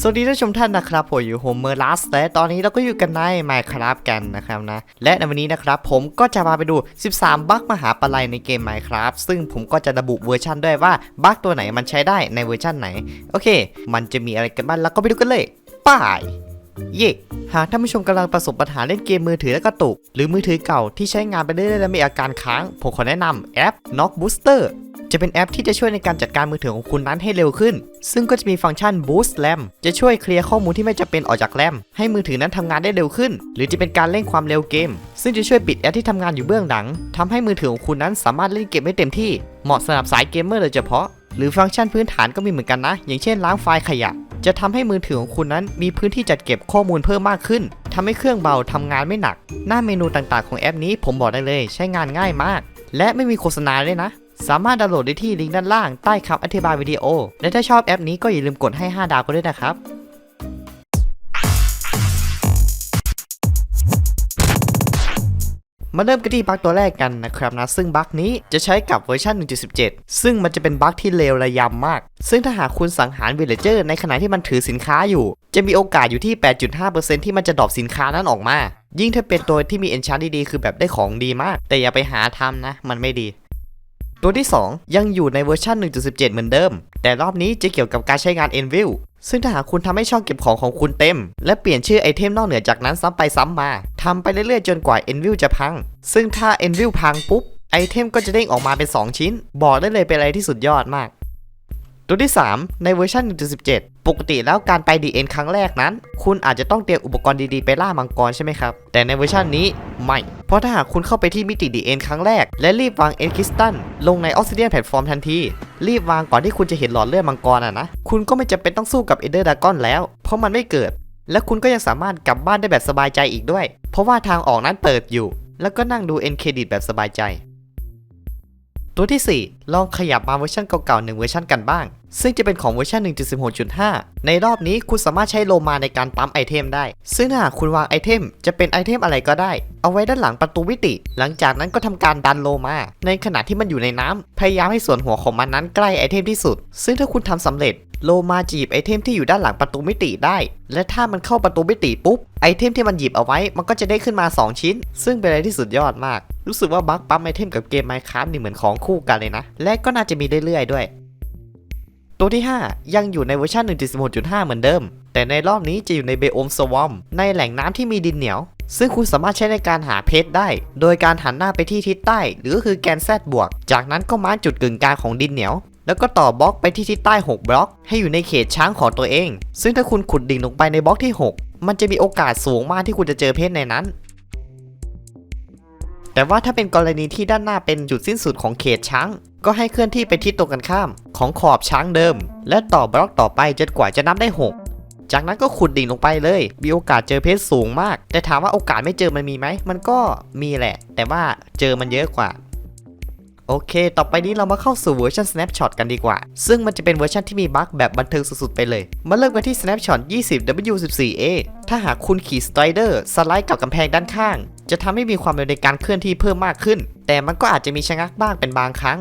สวัสดีท่านชมท่านนะครับผมอยู่โฮมเมอร์ลัสและตอนนี้เราก็อยู่กันในไมค์คราฟกันนะครับนะ และในวันนี้นะครับผมก็จะมาไปดู 13 บั๊กมหาปลัยในเกมไมค์คราฟซึ่งผมก็จะระบุเวอร์ชันด้วยว่าบั๊กตัวไหนมันใช้ได้ในเวอร์ชันไหน โอเค มันจะมีอะไรกันบ้างเราก็ไปดูกันเลย ไป้าย เย่หากท่านผู้ชมกำลังประสบปัญหาเล่นเกมมือถือและกระตุก หรือมือถือเก่าที่ใช้งานไปเรื่อยๆและมีอาการค้าง ผมขอแนะนำแอป Knock Booster จะเป็นแอปที่จะช่วยในการจัดการมือถือของคุณนั้นให้เร็วขึ้น ซึ่งก็จะมีฟังก์ชัน Boost RAM จะช่วยเคลียร์ข้อมูลที่ไม่จำเป็นออกจากแรมให้มือถือนั้นทำงานได้เร็วขึ้น หรือจะเป็นการเร่งความเร็วเกม ซึ่งจะช่วยปิดแอปที่ทำงานอยู่เบื้องหลังทำให้มือถือของคุณนั้นสามารถเล่นเกมได้เต็มที่ เหมาะสำหรับสายเกมเมอร์โดยเฉพาะ หรือฟังก์ชันพื้นฐานก็มีเหมือนกันนะ อย่างเช่นล้างไฟล์ขยะ จะทำให้มือถือของคุณนั้นมีพื้นที่จัดเก็บข้อมูลเพิ่มมากขึ้นทำให้เครื่องเบาทำงานไม่หนัก หน้าเมนูต่างๆของแอปนี้ผมบอกได้เลย ใช้งานง่ายมาก และไม่มีโฆษณาเลยนะ สามารถดาวน์โหลดได้ที่ลิงก์ด้านล่างใต้คำอธิบายวิดีโอ และถ้าชอบแอปนี้ก็อย่าลืมกดให้ 5 ดาวกันด้วยนะครับ มาเริ่มกันที่บั๊กตัวแรกกันนะครับนะ ซึ่งบั๊กนี้จะใช้กับเวอร์ชัน1.17 ซึ่งมันจะเป็นบั๊กที่เลวระยำมาก ซึ่งถ้าหากคุณสังหารวิลเลเจอร์ในขณะที่มันถือสินค้าอยู่ จะมีโอกาสอยู่ที่ 8.5%ที่มันจะดรอปสินค้านั้นออกมา ยิ่งถ้าเป็นตัวที่มีเอนชานดีๆคือแบบได้ของดีมาก แต่อย่าไปหาทำนะ มันไม่ดีตัวที่ 2 ยังอยู่ในเวอร์ชัน1.17 เหมือนเดิม แต่รอบนี้จะเกี่ยวกับการใช้งาน Envil ซึ่งถ้าหากคุณทำให้ช่องเก็บของของคุณเต็ม และเปลี่ยนชื่อไอเทมนอกเหนือจากนั้นซ้ำไปซ้ำมาทำไปเรื่อยๆจนกว่า Envil จะพัง ซึ่งถ้า Envil พังปุ๊บไอเทมก็จะเด้งออกมาเป็น 2 ชิ้น บอกได้เลยเป็นอะไรที่สุดยอดมาก ตัวที่ 3 ในเวอร์ชัน1.17 ปกติแล้วการไป DN ครั้งแรกนั้น คุณอาจจะต้องเตรียมอุปกรณ์ดีๆ ไปล่ามังกรใช่ไหมครับ แต่ในเวอร์ชันนี้ไม่เพราะถ้าหากคุณเข้าไปที่มิติดีเอ็นครั้งแรก และรีบวางเอ็นคริสตันลงในออกซิเดียนแพลตฟอร์มทันที รีบวางก่อนที่คุณจะเห็นหลอดเลือดมังกรอะนะ คุณก็ไม่จำเป็นต้องสู้กับเอเดอร์ดากอนแล้ว เพราะมันไม่เกิด และคุณก็ยังสามารถกลับบ้านได้แบบสบายใจอีกด้วย เพราะว่าทางออกนั้นเปิดอยู่ แล้วก็นั่งดูเอ็นเครดิตแบบสบายใจ ตัวที่ 4 ลองขยับมาเวอร์ชันเก่าๆหนึ่งเวอร์ชันกันบ้าง ซึ่งจะเป็นของเวอร์ชัน1.16.5 ในรอบนี้คุณสามารถใช้โลมาในการปั๊มไอเทมได้ ซึ่งถ้าหากคุณวางไอเทม จะเป็นไอเทมอะไรก็ได้ เอาไว้ด้านหลังประตูมิติ หลังจากนั้นก็ทำการดันโลมา ในขณะที่มันอยู่ในน้ำพยายามให้ส่วนหัวของมันนั้นใกล้ไอเทมที่สุด ซึ่งถ้าคุณทำสำเร็จโลมาจะหยิบไอเทมที่อยู่ด้านหลังประตูมิติได้ และถ้ามันเข้าประตูมิติปุ๊บ ไอเทมที่มันหยิบเอาไว้ มันก็จะได้ขึ้นมา 2 ชิ้น ซึ่งเป็นอะไรที่สุดยอดมาก รู้สึกว่าบัคปั๊มไอเทมกับเกม Minecraft นี่เหมือนของคู่กันเลยนะ และก็น่าจะมีเรื่อยๆด้วย ตัวที่ 5 ยังอยู่ในเวอร์ชัน1.16.5 เหมือนเดิม แต่ในรอบนี้จะอยู่ในเบโอมสวอมในแหล่งน้ำที่มีดินเหนียว ซึ่งคุณสามารถใช้ในการหาเพชรได้ โดยการหันหน้าไปที่ทิศใต้ หรือก็คือแกนแซดบวก จากนั้นก็มาร์จุดกึ่งกลางของดินเหนียวแล้วก็ต่อบล็อกไปที่ทิศใต้ 6 บล็อก ให้อยู่ในเขตช้างของตัวเอง ซึ่งถ้าคุณขุดดิ่งลงไปในบล็อกที่ 6 มันจะมีโอกาสสูงมากที่คุณจะเจอเพชรในนั้น แต่ว่าถ้าเป็นกรณีที่ด้านหน้าเป็นจุดสิ้นสุดของเขตช้าง ก็ให้เคลื่อนที่ไปทิศตรงกันข้าม ของขอบช้างเดิม และต่อบล็อกต่อไปจนกว่าจะนับได้ 6 จากนั้นก็ขุดดิ่งลงไปเลย มีโอกาสเจอเพชรสูงมาก แต่ถามว่าโอกาสไม่เจอมันมีไหม มันก็มีแหละ แต่ว่าเจอมันเยอะกว่าโอเค ต่อไปนี้เรามาเข้าสู่เวอร์ชัน Snapshot กันดีกว่า ซึ่งมันจะเป็นเวอร์ชันที่มีบั๊กแบบบันเทิงสุดๆ ไปเลย มาเริ่มกันที่ Snapshot 20W14A ถ้าหากคุณขี่สไตรเดอร์สไลด์กับกำแพงด้านข้าง จะทำให้มีความเร็วในการเคลื่อนที่เพิ่มมากขึ้น แต่มันก็อาจจะมีชะงักบ้างเป็นบางครั้ง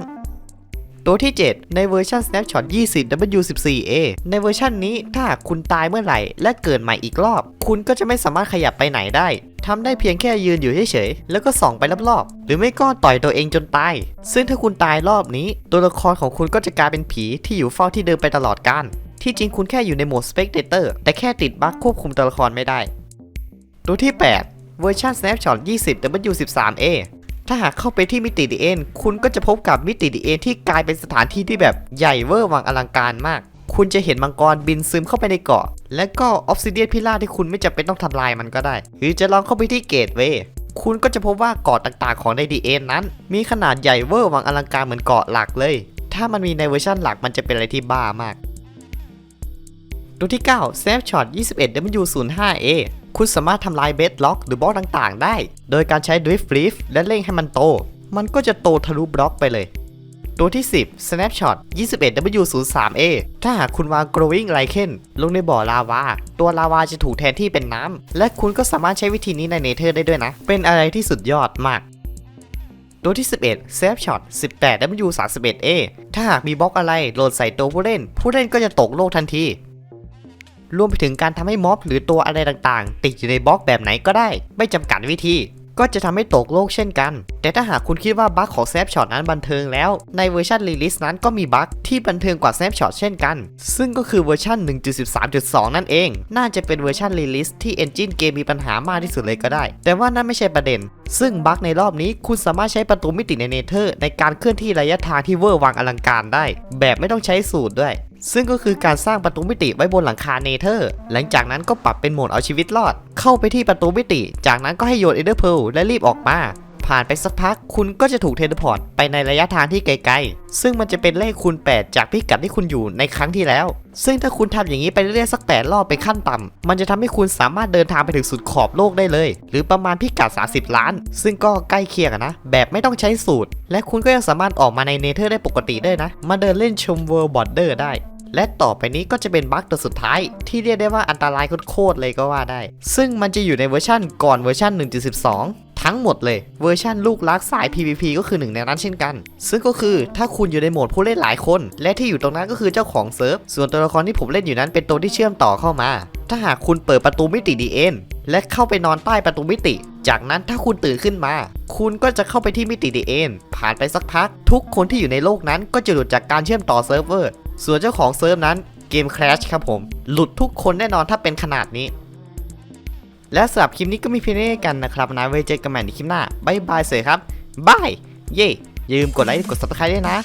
ตัวที่ 7 ในเวอร์ชัน Snapshot 20W14A ในเวอร์ชันนี้ถ้าคุณตายเมื่อไหร่ และเกิดใหม่อีกรอบ คุณก็จะไม่สามารถขยับไปไหนได้ทำได้เพียงแค่ยืนอยู่เฉยๆ แล้วก็ส่องไปรอบๆ หรือไม่ก็ต่อยตัวเองจนตาย ซึ่งถ้าคุณตายรอบนี้ ตัวละครของคุณก็จะกลายเป็นผีที่อยู่เฝ้าที่เดิมไปตลอดกาล ที่จริงคุณแค่อยู่ในโหมด Spectator แต่แค่ติดบั๊กควบคุมตัวละครไม่ได้ ตัวที่ 8 เวอร์ชัน Snapshot 20W13A ถ้าหากเข้าไปที่มิติดีเอ็นคุณก็จะพบกับมิติดีเอ็นที่กลายเป็นสถานที่ที่แบบใหญ่เวอร์วังอลังการมาก คุณจะเห็นมังกรบินซึมเข้าไปในเกาะ และก็ออฟซิเดียนพิล่าที่คุณไม่จำเป็นต้องทำลายมันก็ได้ หรือจะลองเข้าไปที่เกตเวย์คุณก็จะพบว่าเกาะต่างๆ ของในดีเอ็นนั้น มีขนาดใหญ่เวอร์วังอลังการเหมือนเกาะหลักเลย ถ้ามันมีในเวอร์ชันหลักมันจะเป็นอะไรที่บ้ามากตัวที่ 9 Snapshot 21W05A คุณสามารถทำลายเบสล็อกหรือบล็อกต่างๆ ได้ โดยการใช้ Drift Leaf และเร่งให้มันโต มันก็จะโตทะลุบล็อกไปเลย ตัวที่ 10 Snapshot 21W03A ถ้าหากคุณวาง Growing Lichen ลงในบ่อลาวา ตัวลาวาจะถูกแทนที่เป็นน้ำ และคุณก็สามารถใช้วิธีนี้ในเนเธอร์ได้ด้วยนะ เป็นอะไรที่สุดยอดมากตัวที่ 11 Snapshot 18W31A ถ้าหากมีบล็อกอะไรโหลดใส่ตัวผู้เล่น ผู้เล่นก็จะตกโลกทันที รวมไปถึงการทำให้ม็อบหรือตัวอะไรต่างๆ ติดอยู่ในบล็อกแบบไหนก็ได้ ไม่จำกัดวิธี ก็จะทำให้ตกโลกเช่นกัน แต่ถ้าหากคุณคิดว่าบั๊กของ Snapshot นั้นบันเทิงแล้ว ในเวอร์ชันรีลิสนั้นก็มีบั๊กที่บันเทิงกว่า Snapshot เช่นกัน ซึ่งก็คือเวอร์ชัน1.13.2 นั่นเอง น่าจะเป็นเวอร์ชันรีลิสที่เอนจินเกมมีปัญหามากที่สุดเลยก็ได้ แต่ว่านั่นไม่ใช่ประเด็น ซึ่งบั๊กในรอบนี้คุณสามารถใช้ประตูมิติในเนเธอร์ ในการเคลื่อนที่ระยะทางที่เวอร์วังอลังการได้ แบบไม่ต้องใช้สูตรด้วย ซึ่งก็คือการสร้างประตูมิติไว้บนหลังคาเนเธอร์ หลังจากนั้นก็ปรับเป็นโหมดเอาชีวิตรอด เข้าไปที่ประตูมิติ จากนั้นก็ให้โยนเอเดอร์เพลและรีบออกมา ผ่านไปสักพักคุณก็จะถูกเทเลพอร์ตไปในระยะทางที่ไกลๆ ซึ่งมันจะเป็นเลขคูณ 8 จากพิกัดที่คุณอยู่ในครั้งที่แล้ว ซึ่งถ้าคุณทำอย่างนี้ไปเรื่อยๆสัก8รอบไปนขั้นต่ำมันจะทำให้คุณสามารถเดินทางไปถึงสุดขอบโลกได้เลย หรือประมาณพิกัด 30 ล้าน ซึ่งก็ใกล้เคียงนะ แบบไม่ต้องใช้สูตร และคุณก็ยังสามารถออกมาในเนเธอร์ได้ปกติด้นะ มาเดินเล่นชมเวิร์บอร์เดอร์ได้ และต่อไปนี้ก็จะเป็นบั๊กตัวสุดท้าย ที่เรียกได้ว่าอันตรายโคตรเลยก็ว่าได้ ซึ่งมันจะอยู่ในเวอร์ชั่นก่อนเวอร์ชัน1.12ทั้งหมดเลยเวอร์ชันลูกรักสาย PVP ก็คือหนึ่งในนั้นเช่นกัน ซึ่งก็คือถ้าคุณอยู่ในโหมดผู้เล่นหลายคน และที่อยู่ตรงนั้นก็คือเจ้าของเซิร์ฟ ส่วนตัวละครที่ผมเล่นอยู่นั้นเป็นตัวที่เชื่อมต่อเข้ามา ถ้าหากคุณเปิดประตูมิติดีเอ็นและเข้าไปนอนใต้ประตูมิติ จากนั้นถ้าคุณตื่นขึ้นมา คุณก็จะเข้าไปที่มิติดีเอ็นผ่านไปสักพัก ทุกคนที่อยู่ในโลกนั้นก็จะหลุดจากการเชื่อมต่อเซิร์ฟเวอร์ ส่วนเจ้าของเซิร์ฟนั้นเกม Crash ครับผม หลุดทุกคนแน่นอนถ้าเป็นขนาดนี้ และสำหรับคลิปนี้ก็มีเพียงเท่านี้กันนะครับนะไว้เจอกันใหม่ในคลิปหน้าบายบายเสยครับบายเย่อย่าลืมกดไลค์กด subscribe ด้วยนะ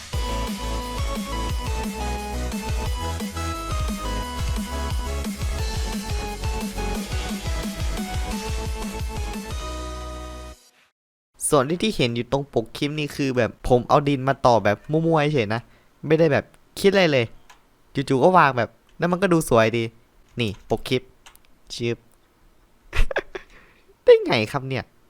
ส่วนที่ที่เห็นอยู่ตรงปกคลิปนี้คือแบบผมเอาดินมาต่อแบบมั่วๆเฉยนะ ไม่ได้แบบ คิดอะไรเลยจู่ๆก็วางแบบ แล้วมันก็ดูสวยดี นี่ปกคลิปชิบได้ไงครับเนี่ย